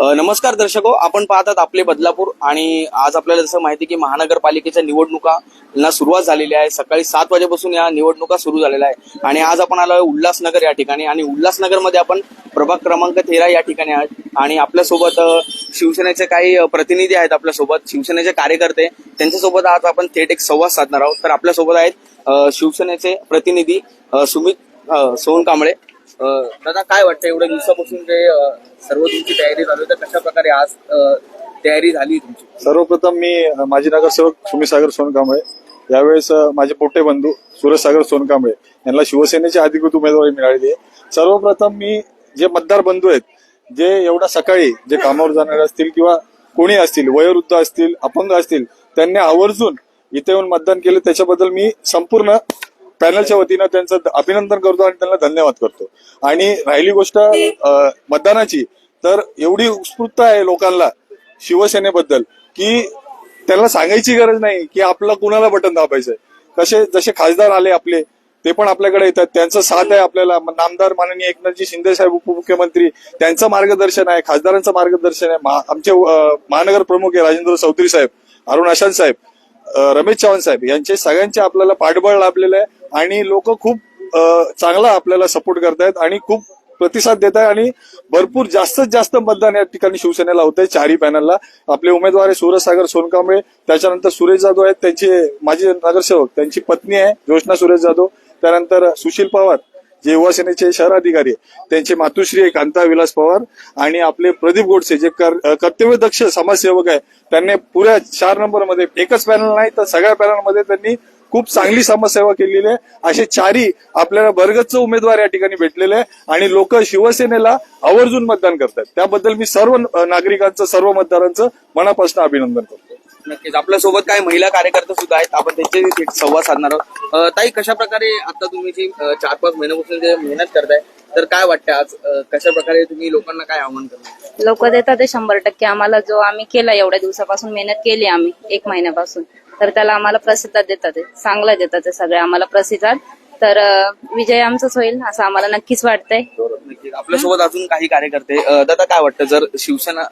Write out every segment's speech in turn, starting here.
नमस्कार दर्शको आपण पाहतात आपले बदलापूर आणि आज आपल्याला जसं माहिती की महानगरपालिकेच्या निवडणुकांना सुरुवात झालेली आहे. सकाळी सात वाजेपासून या निवडणुका सुरू झालेल्या आहे आणि आज आपण आलो आहे उल्हासनगर या ठिकाणी आणि उल्हासनगरमध्ये आपण प्रभाग क्रमांक तेरा या ठिकाणी आहोत. आणि आपल्यासोबत शिवसेनेचे काही प्रतिनिधी आहेत आपल्यासोबत. शिवसेनेचे कार्यकर्ते त्यांच्यासोबत आज आपण थेट एक संवाद साधणार आहोत. तर आपल्यासोबत आहेत शिवसेनेचे प्रतिनिधी सुमित सोहन कांबळे. दादा काय वाटतं एवढ्या दिवसापासून जे सर्व तुमची तयारी झाली तर कशा प्रकारे आज तयारी झाली तुमची? सर्वप्रथम मी माजी नगरसेवक सुमितसागर सोनकांबळे यावेळेस माझे पोटे बंधू सुरेशसागर सोनकांबळे यांना शिवसेनेची अधिकृत उमेदवारी मिळालेली आहे. सर्वप्रथम मी जे मतदार बंधू आहेत जे एवढा सकाळी जे कामावर जाणारे असतील किंवा कोणी असतील वयोवृद्ध असतील अपंग असतील त्यांनी आवर्जून इथे येऊन मतदान केलं. त्याच्याबद्दल मी संपूर्ण पॅनलच्या वतीनं त्यांचं अभिनंदन करतो आणि त्यांना धन्यवाद करतो. आणि राहिली गोष्ट मतदानाची. तर एवढी उत्स्फूर्त आहे लोकांना शिवसेनेबद्दल की त्यांना सांगायची गरज नाही की आपलं कुणाला बटन दाबायचंय. कसे जसे खासदार आले आपले ते पण आपल्याकडे येतात. त्यांचं साथ आहे आपल्याला. नामदार माननीय एकनाथजी शिंदे साहेब उपमुख्यमंत्री. त्यांचं मार्गदर्शन आहे खासदारांचं मार्गदर्शन आहे. आमचे महानगर प्रमुख आहे राजेंद्र चौधरी साहेब अरुण आशांत साहेब. रमेश चव्हाण साहेब यांचे सगळ्यांचे आपल्याला पाठबळ लाभलेलं आहे आणि लोक खूप चांगला आपल्याला सपोर्ट करतायत आणि खूप प्रतिसाद देत आहे आणि भरपूर जास्तीत जास्त मतदान या ठिकाणी शिवसेनेला होत आहे चारही पॅनलला. आपले उमेदवार आहे सूरजसागर सोनकांबळे त्याच्यानंतर सुरेश जाधव आहेत त्यांचे माजी नगरसेवक त्यांची पत्नी आहे ज्योत्ना सुरेश जाधव त्यानंतर सुशील पवार जे युवासेनेचे शहराधिकारी शहर अधिकारी त्यांचे मातुश्री आहे कांता विलास पवार आणि आपले प्रदीप गोडसे जे कर्तव्य दक्ष समाजसेवक आहे त्यांनी पुऱ्या चार नंबरमध्ये एकच पॅनल नाही तर सगळ्या पॅनलमध्ये त्यांनी खूप चांगली समाजसेवा केलेली आहे. असे चारही आपल्याला बरगतच उमेदवार या ठिकाणी भेटलेले आहे आणि लोक शिवसेनेला आवर्जून मतदान करतात त्याबद्दल मी सर्व नागरिकांचं सर्व मतदारांचं मनापासून अभिनंदन करतो. नक्कीच. आपल्यासोबत काही महिला कार्यकर्ते सुद्धा आहेत. आपण त्यांचे थेट संवाद साधणार आहोत. ताई कशा प्रकारे आता तुम्ही जी चार पाच महिन्यापासून जे मेहनत करताय तर काय वाटतं आज? कशा प्रकारे तुम्ही लोकांना काय आव्हान करणार? लोक देतात ते शंभर टक्के. आम्हाला जो आम्ही केला एवढ्या दिवसापासून मेहनत केली आम्ही एक महिन्यापासून. तर त्याला आम्हाला प्रतिसाद देतात. चांगलं देतात सगळे. आम्हाला प्रतिसाद तर विजय आमचाच होईल असं आम्हाला नक्कीच वाटतंय. आपल्यासोबत अजून काही कार्यकर्ते दादा काय वाटतं? जर शिवसेना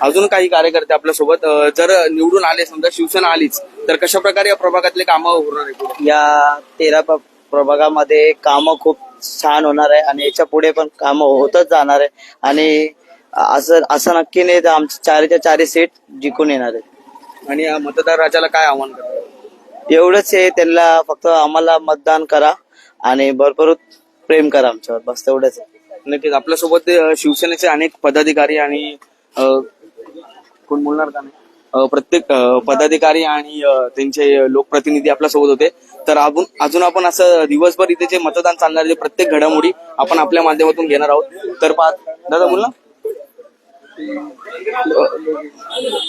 अजून काही कार्यकर्ते आपल्यासोबत जर निवडून आले समजा शिवसेना आलीच तर कशा प्रकारे या प्रभागातले कामं होणार आहे? या तेरा प्रभागामध्ये कामं खूप छान होणार आहे आणि याच्यापुढे पण कामं होतच जाणार आहे. आणि असं असं नक्की नाही तर आमच्या चारीच्या चारी सीट जिंकून येणार आहे. आणि या मतदार राजाला काय आव्हान करणार? एवढंच आहे त्यांना फक्त आम्हाला मतदान करा आणि भरपूर प्रेम करा आमच्यावर बस तेवढंच आहे. नक्कीच आपल्यासोबत शिवसेनेचे अनेक पदाधिकारी आणि कोण बोलणार का नाही? अ, प्रत्येक अ, पदाधिकारी आणि अ, त्यांचे लोकप्रतिनिधी आपल्यासोबत होते. तर अजून अजून आपण असं दिवसभर इथे जे मतदान चालणार जे प्रत्येक घडामोडी आपण आपल्या माध्यमातून घेणार आहोत. तर पाहत दादा बोल ना.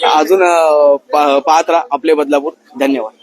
अ, अजून अ, पा- पाहत राहा आपले बदलापूर. धन्यवाद.